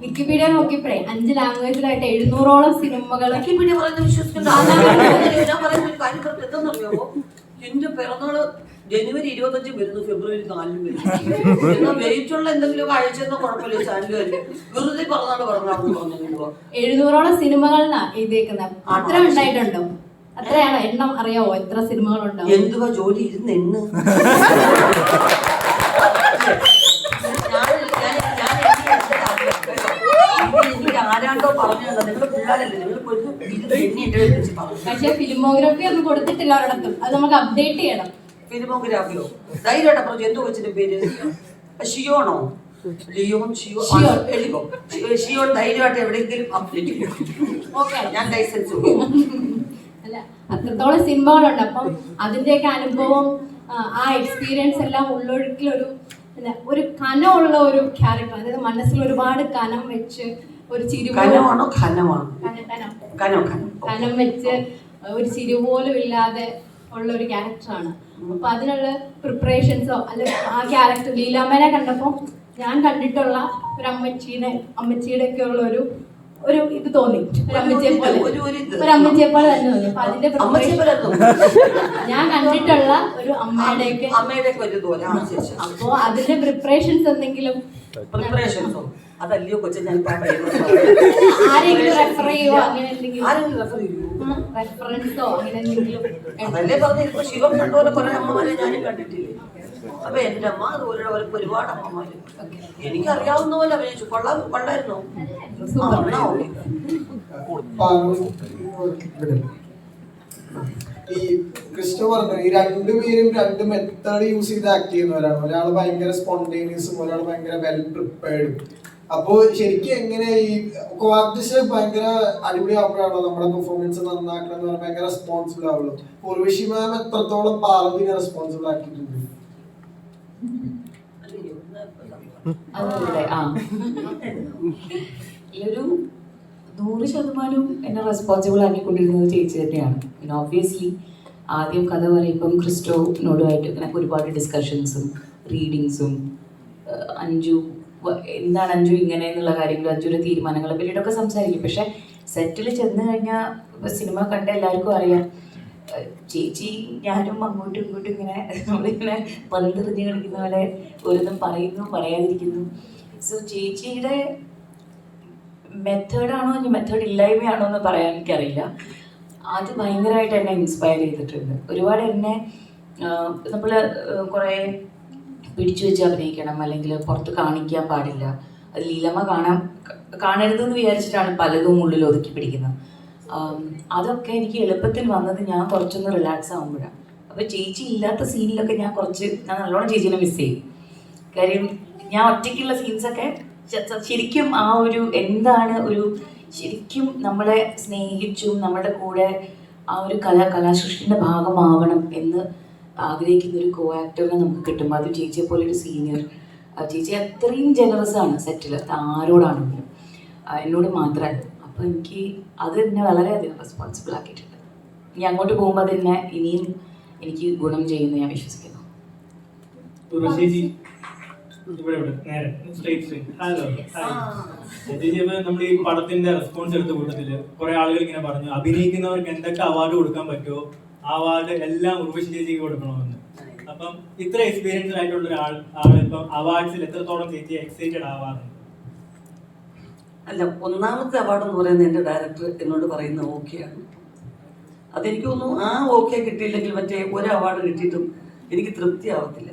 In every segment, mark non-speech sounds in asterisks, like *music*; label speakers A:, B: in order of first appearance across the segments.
A: Wikipedia നോക്കിയപ്പോഴേ അഞ്ച് ലാംഗ്വേജിലായിട്ട് എഴുന്നൂറോളം സിനിമകൾ
B: വിക്കിപീഡിയ പറയുന്നത് പറയുന്ന എന്താണെന്നറിയാമോ? എന്റെ പിറന്നാൾ ജനുവരി ഇരുപത്തഞ്ച് വരുന്നു ഫെബ്രുവരി നാലിന് വരുന്നു. എന്നാൽ വെയിറ്റുള്ള എന്തെങ്കിലും അയച്ചെന്ന കുഴപ്പമില്ല ചാനലുകാർ വെറുതെ പറഞ്ഞാണ് പറഞ്ഞാൽ പറഞ്ഞു
A: എഴുന്നൂറോളം സിനിമകളാ എഴുതിയേക്കുന്നത് അത്ര ഉണ്ടായിട്ടുണ്ടോ? അത്രയാണോ എണ്ണം അറിയാവോ? എത്ര സിനിമകളുണ്ടോ?
B: എന്തുവാ ജോലി ഇരുന്ന് എണ്ണ് എനിക്ക് ആരാണ്ടോ പറഞ്ഞു നിങ്ങൾ എണ്ണി എന്റെ വിളിച്ച് പറഞ്ഞു
A: പക്ഷെ ഫിലിമോഗ്രാഫി ഒന്നും കൊടുത്തിട്ടില്ല ഒരിടത്തും. അത് നമുക്ക് അപ്ഡേറ്റ് ചെയ്യണം.
B: ഫിലിമോഗ്രാഫിയോ ധൈര്യമായിട്ട് പറഞ്ഞു എന്തോ വെച്ചിട്ട് പേര്? ഷിയോണോ? ലിയോൺ ഷിയോ
A: ഷിയോൺ.
B: ഷി- ഷിയോൺ ധൈര്യമായിട്ട് എവിടെയെങ്കിലും അപ്ഡേറ്റ് ചെയ്യും.
A: ഓക്കെ
B: ഞാൻ ലൈസൻസ്
A: അല്ല അത്രത്തോളം സിനിമകളുണ്ട്. അപ്പം അതിന്റെയൊക്കെ അനുഭവം ആ, എക്സ്പീരിയൻസ് എല്ലാം ഉള്ളൊഴുക്കിലൊരു ഒരു ഒരു കനമുള്ള ഒരു ക്യാരക്ടർ അതായത് മനസ്സിൽ ഒരുപാട് കനം വെച്ച് ഒരു ചിരി
B: കനമാണോ? ഖനമാണോ
A: കനം വെച്ച് ഒരു ചിരി പോലും ഇല്ലാതെ ഉള്ള ഒരു ക്യാരക്ടറാണ് അപ്പൊ അതിനുള്ള പ്രിപ്പറേഷൻസോ അല്ലെങ്കിൽ ആ ക്യാരക്ടർ ലീലാമ്മനെ കണ്ടപ്പോ ഞാൻ കണ്ടിട്ടുള്ള ഒരു അമ്മച്ചീനെ അമ്മച്ചിയുടെ ഒക്കെ ഉള്ള ഒരു ഒരു ഇത് തോന്നി. ഒരു അമ്മച്ചിയെ പോലെ.
B: ഒരു- ഒരു ഇത്.
A: ഒരു അമ്മച്ചിയെ പോലെ തന്നെ തോന്നി. അപ്പൊ അതിന്റെ. ഞാൻ കണ്ടിട്ടുള്ള ഒരു അമ്മയുടെയൊക്കെ
B: അമ്മയുടെ ഒക്കെ.
A: അപ്പോ അതിന്റെ പ്രിപ്പറേഷൻസ് എന്തെങ്കിലും
B: പ്രിപ്പറേഷൻസോ അതല്ലയോ കൊച്ചു ഞാൻ
A: ആരെങ്കിലും റെഫർ അങ്ങനെ എന്തെങ്കിലും?
B: ആരെങ്കിലും refer ചെയ്യോ?
A: റെഫറൻസോ അങ്ങനെ എന്തെങ്കിലും?
B: അതല്ലേ പറഞ്ഞു ഇപ്പൊ ശിവം കണ്ടുപോലെ കുറെ അമ്മമാരെ ഞാനും കണ്ടിട്ടില്ലേ? അപ്പൊ എന്റെ അമ്മ അതുപോലെ അവർക്ക് ഒരുപാട് അമ്മമാര് എനിക്ക് അറിയാവുന്ന പോലെ അഭിനയിച്ചു കൊള്ളാം കൊള്ളായിരുന്നോ.
C: ഈ ക്രിസ്റ്റോ പറഞ്ഞു ഈ രണ്ടുപേരും രണ്ട് മെത്തേഡ് യൂസ് ചെയ്ത് ആക്ട് ചെയ്യുന്നവരാണ്. ഒരാൾ ഭയങ്കര സ്പോണ്ടേനിയസും ഒരാൾ ഭയങ്കര വെൽ പ്രിപ്പയർഡും അപ്പോ ശരിക്കും എങ്ങനെ ഈ കോആക്ടേഴ്സ് ഭയങ്കര അടിപൊളി അടിപൊളിയാവുമ്പോഴാണോ നമ്മുടെ പെർഫോമൻസ് നന്നാക്കണം എന്ന് പറഞ്ഞാൽ ഭയങ്കര റെസ്പോൺസിബിൾ ആവുള്ളൂ? ഉർവശി മാം എത്രത്തോളം പാർവതിനെ റെസ്പോൺസിബിൾ ആക്കിയിട്ടുണ്ട്?
D: ഒരു നൂറ് ശതമാനവും എന്നെ റെസ്പോൺസിബിൾ ആക്കിക്കൊണ്ടിരുന്നത് ചേച്ചി തന്നെയാണ്. പിന്നെ ഓബ്വിയസ്ലി ആദ്യം കഥ പറയുമ്പം ക്രിസ്റ്റോനോടുമായിട്ട് ഒരുപാട് ഡിസ്കഷൻസും റീഡിങ്സും അഞ്ചു എന്താണ് അഞ്ചു ഇങ്ങനെ എന്നുള്ള കാര്യങ്ങൾ അഞ്ചുവിന്റെ തീരുമാനങ്ങളെ പറ്റിയിട്ടൊക്കെ സംസാരിക്കും. പക്ഷെ സെറ്റിൽ ചെന്ന് കഴിഞ്ഞാൽ സിനിമ കണ്ട എല്ലാവർക്കും അറിയാം. ചേച്ചി ഞാനും അങ്ങോട്ടും ഇങ്ങോട്ടും ഇങ്ങനെ *laughs* നമ്മളിങ്ങനെ പന്തെറിഞ്ഞ് കളിക്കുന്ന പോലെ ഓരോന്നും പറയുന്നു പറയാതിരിക്കുന്നു. സോ ചേച്ചിയുടെ മെത്തേഡാണോ ഇനി മെത്തേഡ് ഇല്ലായ്മയാണോ എന്ന് പറയാൻ എനിക്കറിയില്ല. അത് ഭയങ്കരമായിട്ട് എന്നെ ഇൻസ്പയർ ചെയ്തിട്ടുണ്ട്. ഒരുപാട് എന്നെ നമ്മൾ കുറേ പിടിച്ചു വെച്ച് അഭിനയിക്കണം അല്ലെങ്കിൽ പുറത്ത് കാണിക്കാൻ പാടില്ല. അത് ലീലമ്മ കാണാൻ കാണരുതെന്ന് വിചാരിച്ചിട്ടാണ് പലതും ഉള്ളിൽ ഒതുക്കി പിടിക്കുന്നത്. അതൊക്കെ എനിക്ക് എളുപ്പത്തിൽ വന്നത് ഞാൻ കുറച്ചൊന്ന് റിലാക്സ് ആകുമ്പോഴാണ് അപ്പോൾ ചേച്ചി ഇല്ലാത്ത സീനിലൊക്കെ ഞാൻ കുറച്ച് ഞാൻ നല്ലോണം ചേച്ചീനെ മിസ് ചെയ്യും. കാര്യം ഞാൻ ഒറ്റയ്ക്കുള്ള സീൻസൊക്കെ ശരിക്കും ആ ഒരു എന്താണ് ഒരു ശരിക്കും നമ്മളെ സ്നേഹിച്ചും നമ്മുടെ കൂടെ ആ ഒരു കലാ കലാസൃഷ്ടിന്റെ ഭാഗമാവണം എന്ന് ആഗ്രഹിക്കുന്ന ഒരു കോ ആക്ടറിനെ നമുക്ക് കിട്ടുമ്പോൾ അത് ചേച്ചിയെ പോലെ ഒരു സീനിയർ ചേച്ചി അത്രയും ജനറസ് ആണ് സെറ്റിൽ ആരോടാണെങ്കിലും. എന്നോട് മാത്രമല്ല അപ്പോൾ എനിക്ക് അത് എന്നെ വളരെയധികം റെസ്പോൺസിബിൾ ആക്കിയിട്ടുണ്ട്. ഇനി അങ്ങോട്ട് പോകുമ്പോൾ അത് എന്നെ ഇനിയും എനിക്ക് ഗുണം ചെയ്യുമെന്ന് ഞാൻ വിശ്വസിക്കുന്നു.
E: ഇവിടെ ഇവിടെ നേരെ സ്ട്രേറ്റ് സ്ട്രേറ്റ് ഹലോ ചേച്ചി ഇപ്പൊ നമ്മൾ ഈ പടത്തിന്റെ റെസ്പോൺസ് എടുത്ത കൂട്ടത്തിൽ കുറെ ആളുകൾ ഇങ്ങനെ പറഞ്ഞു അഭിനയിക്കുന്നവർക്ക് എന്തൊക്കെ അവാർഡ് കൊടുക്കാൻ പറ്റുമോ? ആ അവാർഡ് എല്ലാം ഉർവശി ചേച്ചിക്ക് കൊടുക്കണമെന്ന്. അപ്പം ഇത്ര എക്സ്പീരിയൻസ് ആയിട്ടുള്ള ഒരാൾ ആൾ ഇപ്പം അവാർഡ്സിൽ എത്രത്തോളം ചേച്ചി എക്സൈറ്റഡ് ആവാറുണ്ട്?
B: അല്ല ഒന്നാമത്തെ അവാർഡ് എന്ന് പറയുന്നത് എന്റെ ഡയറക്ടർ എന്നോട് പറയുന്ന ഓക്കെയാണ് അതെനിക്ക് തോന്നുന്നു ആ ഓക്കെ കിട്ടിയില്ലെങ്കിൽ മറ്റേ ഒരു അവാർഡ് കിട്ടിയിട്ടും എനിക്ക് തൃപ്തിയാവത്തില്ല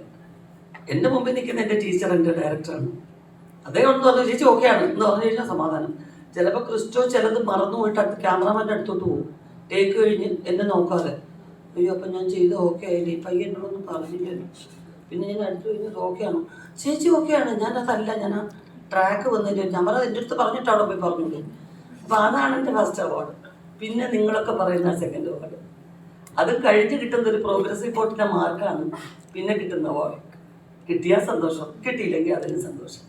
B: എന്റെ മുമ്പിൽ നിൽക്കുന്ന എന്റെ ടീച്ചർ എന്റെ ഡയറക്ടറാണ് അതേ ഒന്ന് പറഞ്ഞു ചേച്ചി ഓക്കെയാണ് എന്ന് പറഞ്ഞു കഴിഞ്ഞാൽ സമാധാനം. ചിലപ്പോൾ ക്രിസ്റ്റോ ചിലത് മറന്നു പോയിട്ട് അടുത്ത് ക്യാമറമാന്റെ അടുത്തോട്ട് പോകും. ടേക്ക് കഴിഞ്ഞ് എന്നെ നോക്കാതെ. അയ്യോ അപ്പം ഞാൻ ചെയ്ത് ഓക്കെ ആയില്ലേ? ഈ പയ്യൻ എന്നോടൊന്നും പറഞ്ഞില്ലല്ലോ. പിന്നെ ഞാൻ അടുത്ത് കഴിഞ്ഞത് ഓക്കെയാണോ ചേച്ചി ഓക്കെയാണ് ഞാൻ അതല്ല ഞാൻ ആ ട്രാക്ക് വന്നില്ല? ഞാൻ പറഞ്ഞത് എന്റെ അടുത്ത് പറഞ്ഞിട്ടാണോ പോയി പറഞ്ഞത് അപ്പം അതാണ് എന്റെ ഫസ്റ്റ് അവാർഡ് പിന്നെ നിങ്ങളൊക്കെ പറയുന്ന സെക്കൻഡ് അവാർഡ് അത് കഴിഞ്ഞ് കിട്ടുന്ന ഒരു പ്രോഗ്രസ് റിപ്പോർട്ടിന്റെ മാർക്കാണ് പിന്നെ കിട്ടുന്ന അവാർഡ് കിട്ടിയാൽ സന്തോഷം. കിട്ടിയില്ലെങ്കിൽ അതിന് സന്തോഷം.